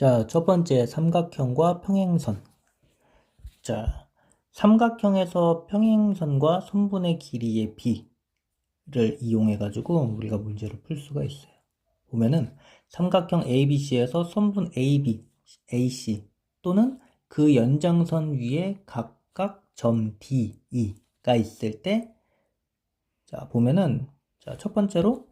자, 첫 번째 삼각형과 평행선. 자, 삼각형에서 평행선과 선분의 길이의 비를 이용해 가지고 우리가 문제를 풀 수가 있어요. 보면은 삼각형 ABC에서 선분 AB, AC 또는 그 연장선 위에 각각 점 D, E가 있을 때 자, 보면은 자, 첫 번째로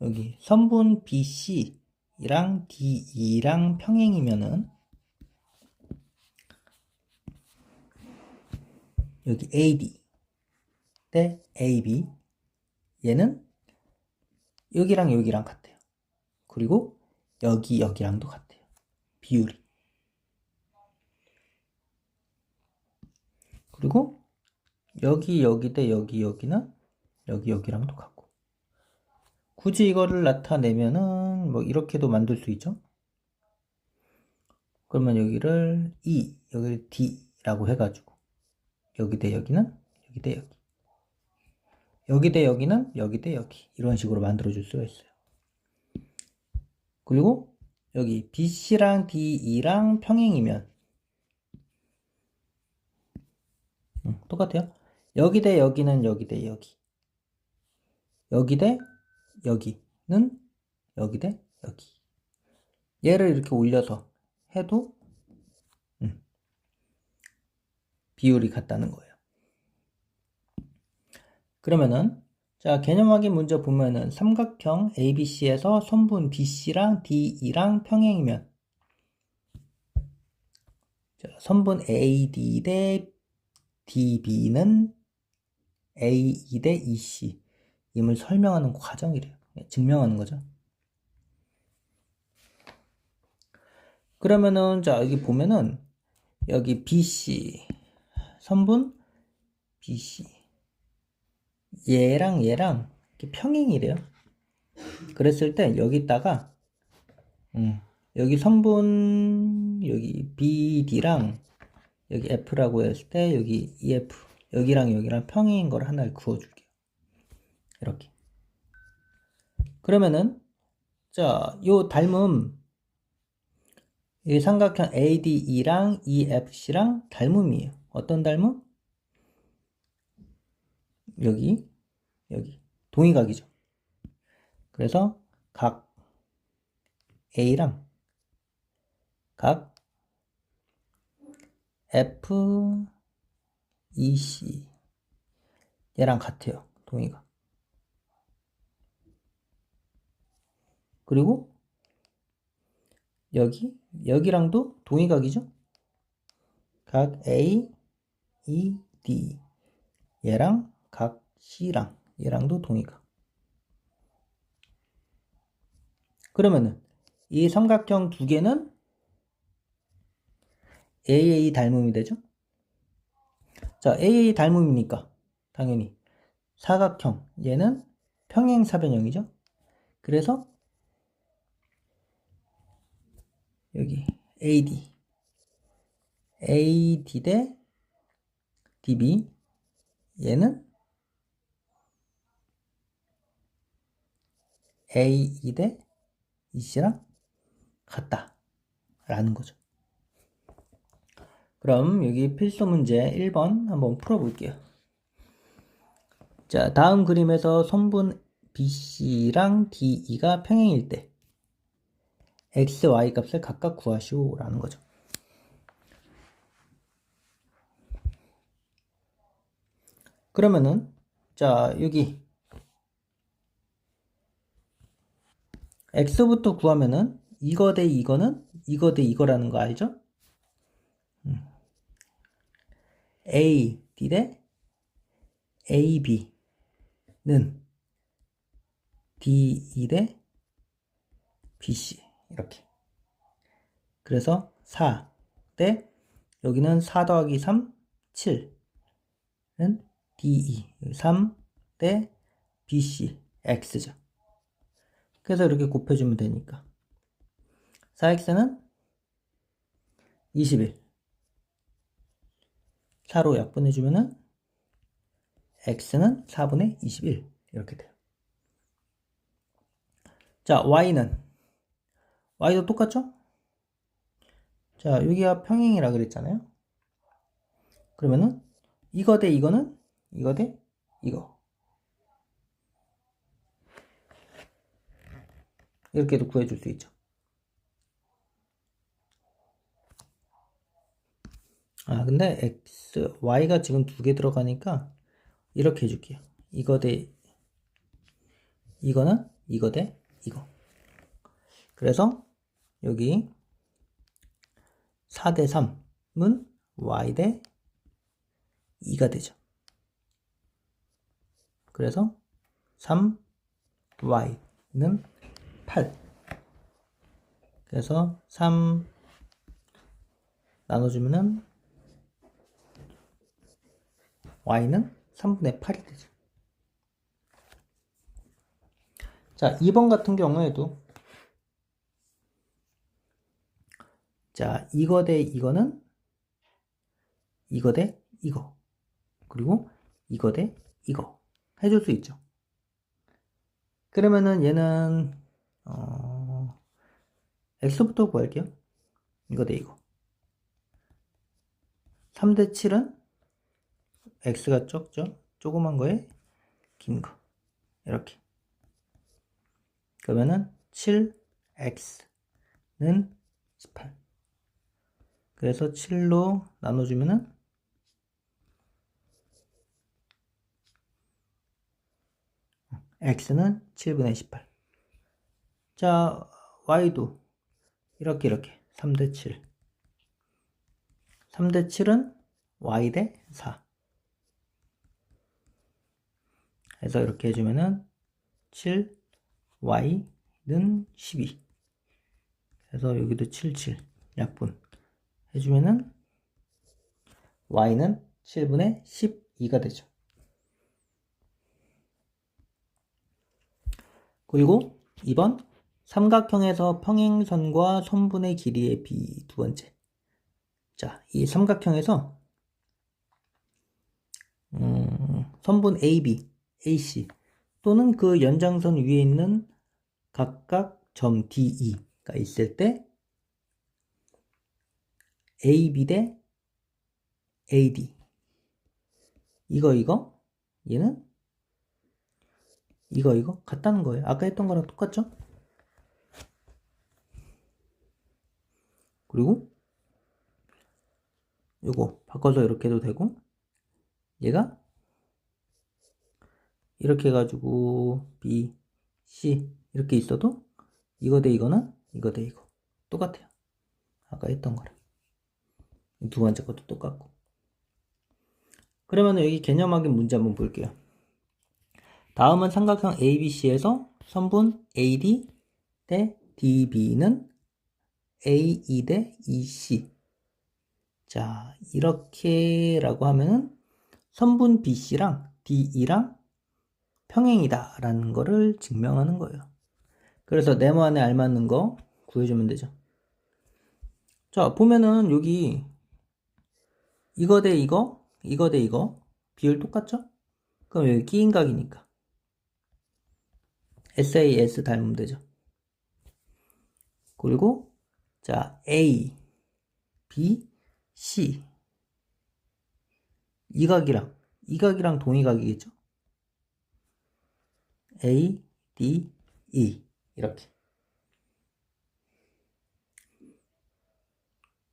여기 선분 BC 랑 DE랑 평행이면은 여기 AD 대 AB 얘는 여기랑 여기랑 같아요. 그리고 여기 여기랑도 같아요. 비율이. 그리고 여기 여기 대 여기 여기는 여기 여기랑도 같고. 굳이 이거를 나타내면은 뭐 이렇게도 만들 수 있죠. 그러면 여기를 E, 여기를 D라고 해가지고 여기 대 여기는 여기 대 여기. 여기 대 여기는 여기 대 여기. 이런 식으로 만들어 줄 수가 있어요. 그리고 여기 BC랑 DE랑 평행이면 음, 똑같아요? 여기 대 여기는 여기 대 여기. 여기 대 여기는 여기 대 여기 얘를 이렇게 올려서 해도 음, 비율이 같다는 거예요. 그러면은 자 개념 확인 문제 보면은 삼각형 ABC에서 선분 BC랑 DE랑 평행이면 자, 선분 AD 대 DB는 AE 대 EC 임을 설명하는 과정이래요. 네, 증명하는 거죠. 그러면은 자 여기 보면은 여기 BC 선분 BC 얘랑 얘랑 평행이래요. 그랬을 때 여기다가 음, 여기 선분 여기 BD랑 여기 F라고 했을 때 여기 EF 여기랑 여기랑 평행인 걸 하나를 그어줄게요. 이렇게. 그러면은 자, 요 닮음 이 삼각형 ADE랑 EFC랑 닮음이에요. 어떤 닮음? 여기, 여기. 동의각이죠. 그래서 각 A랑 각 F, EC 얘랑 같아요. 동의각. 그리고 여기 여기랑도 동의각이죠. 각 A, E, D 얘랑 각 C랑 얘랑도 동의각. 그러면은 이 삼각형 두 개는 AA 닮음이 되죠. 자, AA 닮음이니까 당연히 사각형 얘는 평행사변형이죠. 그래서 여기 AD AD 대 DB 얘는 AE 대 EC랑 같다 라는 거죠. 그럼 여기 필수 문제 1번 한번 풀어볼게요. 자 다음 그림에서 선분 BC랑 DE가 평행일 때 x, y 값을 각각 구하시오라는 거죠. 그러면은 자 여기 x부터 구하면은 이거 대 이거는 이거 대 이거라는 거 알죠? 음. a d 대 a b는 d e 대 b c 이렇게. 그래서 4대 여기는 4 더하기 3, 7은 DE 3대 BC X죠. 그래서 이렇게 곱해주면 되니까 4X는 21 4로 약분해주면은 X는 4분의 21 이렇게 돼요. 자, Y는 y도 똑같죠? 자, 여기가 평행이라 그랬잖아요. 그러면은 이거 대 이거는 이거 대 이거. 이렇게도 구해줄 수 있죠. 아, 근데 x, y가 지금 두 개 들어가니까 이렇게 해줄게요. 이거 대 이거는 이거 대 이거. 그래서 여기 4 대 3은 y 대 2가 되죠. 그래서 3y는 8. 그래서 3 나눠주면은 y는 3분의 8이 되죠. 자, 2번 같은 경우에도 자, 이거 대 이거는 이거 대 이거. 그리고 이거 대 이거. 해줄 수 있죠. 그러면은 얘는, 어, x부터 구할게요. 이거 대 이거. 3대 7은 x가 적죠? 조그만 거에 긴 거. 이렇게. 그러면은 7x는 18. 그래서 7로 나눠주면은 x는 7분의 18. 자, y도 이렇게 이렇게 3대 7. 3대 7은 y 대 4. 해서 이렇게 해주면은 7 y는 12. 그래서 여기도 7, 7 약분 해주면은 y는 7분의 12가 되죠. 그리고 2번 삼각형에서 평행선과 선분의 길이의 비두 번째. 자, 이 삼각형에서 음, 선분 AB, AC 또는 그 연장선 위에 있는 각각 점 DE가 있을 때 AB 대 AD 이거 이거 얘는 이거 이거 같다는 거예요. 아까 했던 거랑 똑같죠? 그리고 요거 바꿔서 이렇게 해도 되고 얘가 이렇게 해가지고 B, C 이렇게 있어도 이거 대 이거는 이거 대 이거 똑같아요. 아까 했던 거랑 두 번째 것도 똑같고 그러면 여기 개념 확인 문제 한번 볼게요. 다음은 삼각형 ABC에서 선분 AD 대 DB는 AE 대 EC 자 이렇게 라고 하면은 선분 BC랑 DE랑 평행이다 라는 거를 증명하는 거예요. 그래서 네모 안에 알맞는 거 구해주면 되죠. 자 보면은 여기 이거 대 이거 이거 대 이거 비율 똑같죠? 그럼 여기 끼인각이니까 SAS 닮으면 되죠. 그리고 자 A, B, C 이 각이랑 이 각이랑 동의각이겠죠? A, D, E 이렇게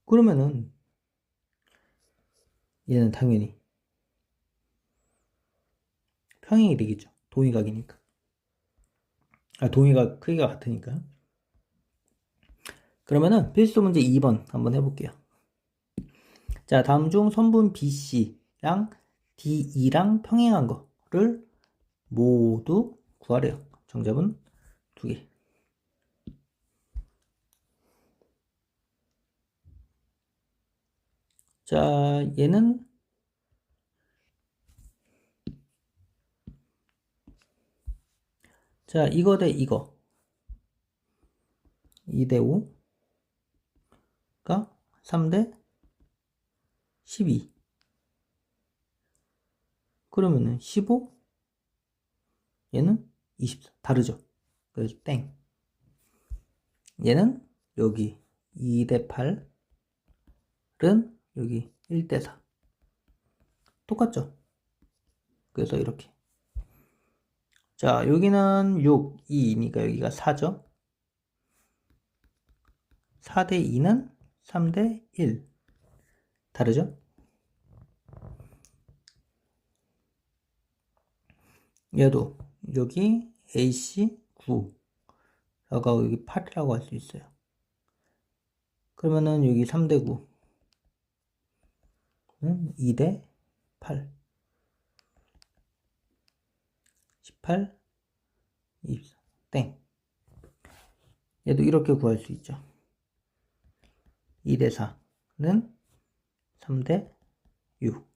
그러면은 얘는 당연히 평행이 되겠죠. 동의각이니까. 아, 동의각 크기가 같으니까. 그러면은 필수 문제 2번 한번 해볼게요. 자, 다음 중 선분 BC랑 DE랑 평행한 거를 모두 구하래요. 정답은 두 개. 자, 얘는 자, 이거 대 이거. 2 대 5가 3대 12. 그러면은 15? 얘는 24. 다르죠? 그래서 땡. 얘는 여기 2 대 8, R은 여기 1대4 똑같죠? 그래서 이렇게. 자 여기는 6, 2니까 여기가 4죠? 4대 2는 3대 1 다르죠? 얘도 여기 AC 9 라고 여기 8이라고 할 수 있어요. 그러면은 여기 3대 9는 2대 8 18 24 땡. 얘도 이렇게 구할 수 있죠. 2대 4는 3대 6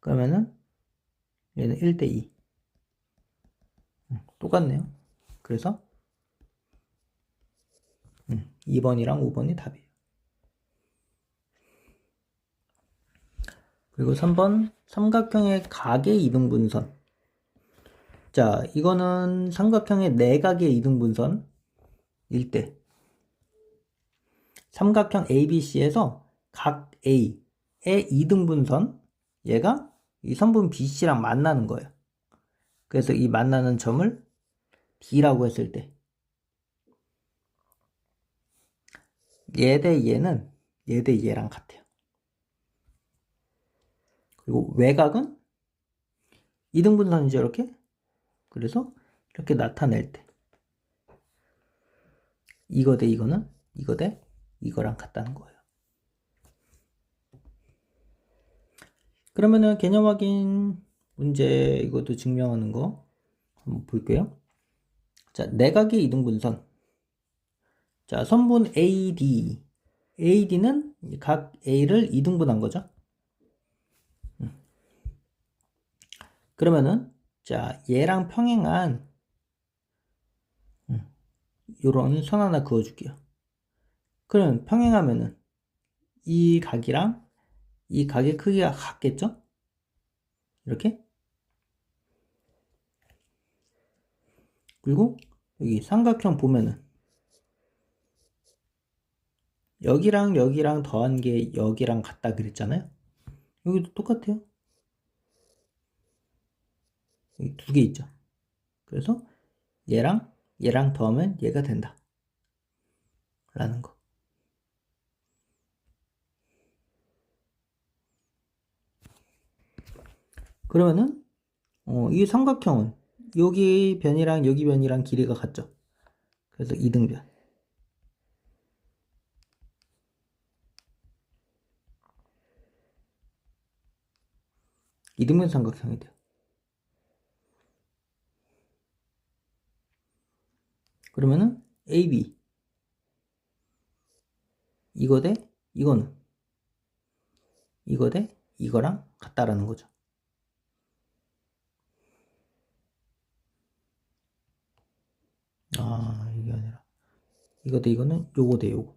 그러면은 얘는 1대 2 음, 똑같네요. 그래서 음, 2번이랑 5번이 답이에요 그리고 3번 삼각형의 각의 이등분선 자 이거는 삼각형의 내각의 이등분선 일때 삼각형 ABC에서 각 A의 이등분선 얘가 이 선분 BC랑 만나는 거예요. 그래서 이 만나는 점을 D라고 했을 때 얘 대 얘는 얘 대 얘랑 같아요. 그리고 외곽은 이등분선이죠 이렇게 그래서 이렇게 나타낼 때 이거 대 이거는 이거 대 이거랑 같다는 거예요. 그러면은 개념 확인 문제 이것도 증명하는 거 한번 볼게요. 자, 내각의 이등분선. 자, 선분 AD. AD는 각 A를 이등분한 거죠. 그러면은 자, 얘랑 평행한 음, 요런 선 하나 그어줄게요. 그럼 평행하면은 이 각이랑 이 각의 크기가 같겠죠? 이렇게 그리고 여기 삼각형 보면은 여기랑 여기랑 더한 게 여기랑 같다 그랬잖아요 여기도 똑같아요 여기 두 개 있죠 그래서 얘랑 얘랑 더하면 얘가 된다 라는 거 그러면은 어, 이 삼각형은 여기 변이랑 여기 변이랑 길이가 같죠. 그래서 이등변. 이등변 삼각형이 돼요. 그러면은 AB 이거 대 이거는. 이거 대 이거랑 같다라는 거죠. 아 이게 아니라. 이거 대 이거는 요거 대 요거.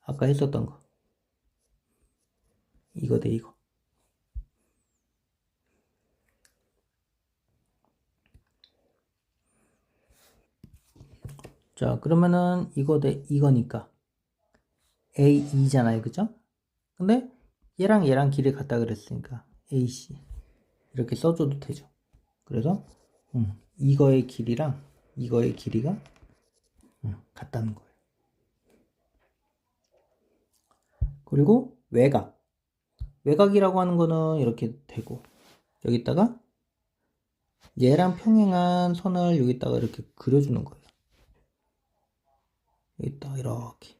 아까 했었던 거. 이거 대 이거 자 그러면은 이거 대 이거니까 A2잖아요 그죠? 근데 얘랑 얘랑 길이 같다 그랬으니까 AC 이렇게 써줘도 되죠 그래서 음, 이거의 길이랑 이거의 길이가 같다는 거예요. 그리고 외곽. 외곽이라고 하는 거는 이렇게 되고 여기다가 얘랑 평행한 선을 여기다가 이렇게 그려주는 거예요. 여기다. 이렇게.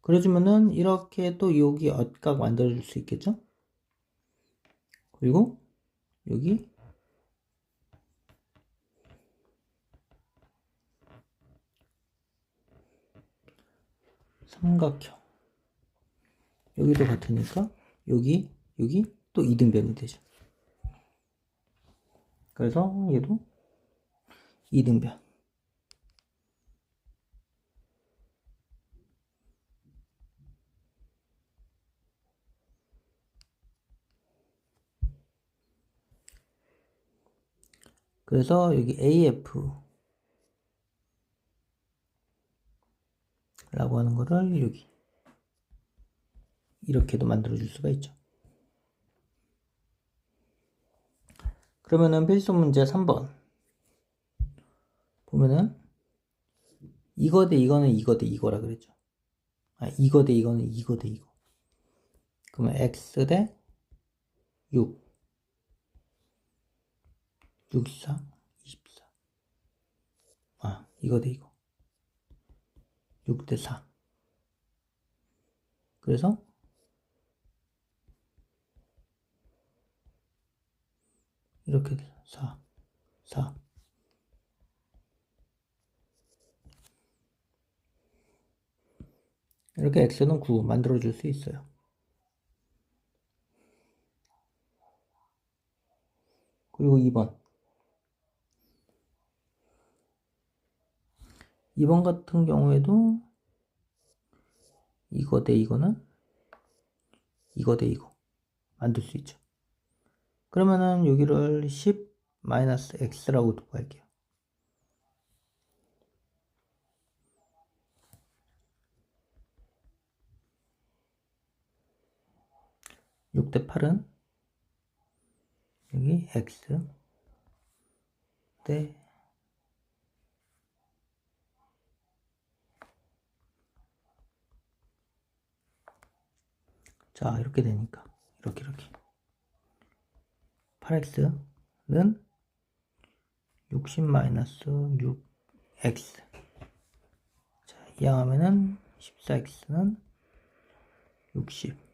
그려주면은 이렇게 또 여기 엇각 만들어줄 수 있겠죠? 그리고 여기 삼각형. 여기도 같으니까 여기 여기 또 이등변이 되죠. 그래서 얘도 이등변 그래서 여기 AF 라고 하는 거를 여기 이렇게도 만들어 줄 수가 있죠. 그러면은 필수 문제 3번 보면은 이거 대 이거는 이거 대 이거라 그랬죠. 아, 이거 대 이거는 이거 대 이거. 그러면 x 대 6. 64, 24. 아, 이거 대 이거. 6대 4. 그래서 이렇게 돼요. 4, 4. 이렇게 x는 9 만들어 줄 수 있어요. 그리고 2번. 2번 같은 경우에도 이거 대 이거는 이거 대 이거 만들 수 있죠. 그러면은 여기를 10 마이너스 x라고 두고 할게요. 6대 8은 여기 x 대 자, 이렇게 되니까. 이렇게 이렇게. 8x는 60 마이너스 6x 자, 이항하면은 14x는 60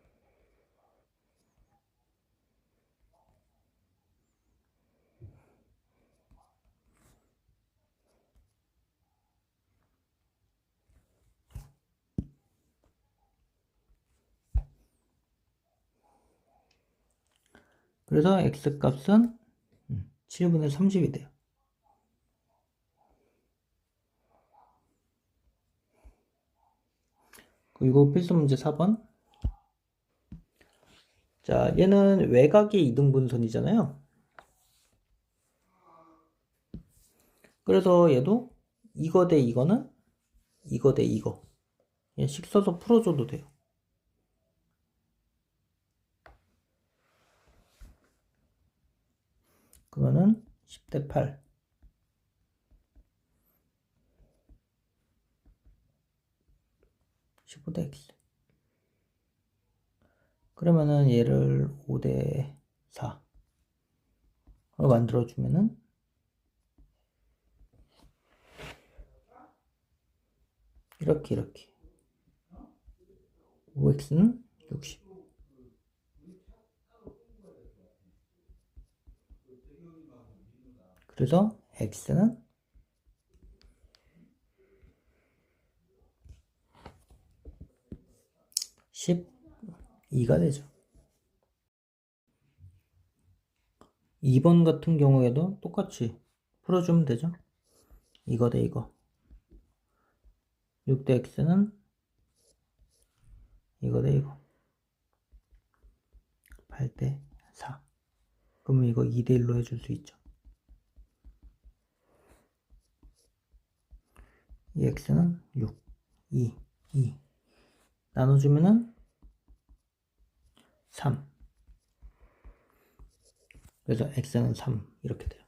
그래서 x 값은 7분의 30이 돼요. 그리고 필수 문제 4번. 자, 얘는 외곽의 이등분선이잖아요. 그래서 얘도 이거 대 이거는 이거 대 이거. 얘식 써서 풀어줘도 돼요. 그러면은 10대 8 15대 x 그러면은 얘를 5대 4로 만들어주면은 이렇게 이렇게. 5x는 60 그래서 x는 12가 되죠. 2번 같은 경우에도 똑같이 풀어주면 되죠. 이거 대 이거. 6대 x는 이거 대 이거. 8대 4. 그러면 이거 2대 1로 해줄 수 있죠. 이 x는 6, 2, 2 나눠주면은 3 그래서 x는 3 이렇게 돼요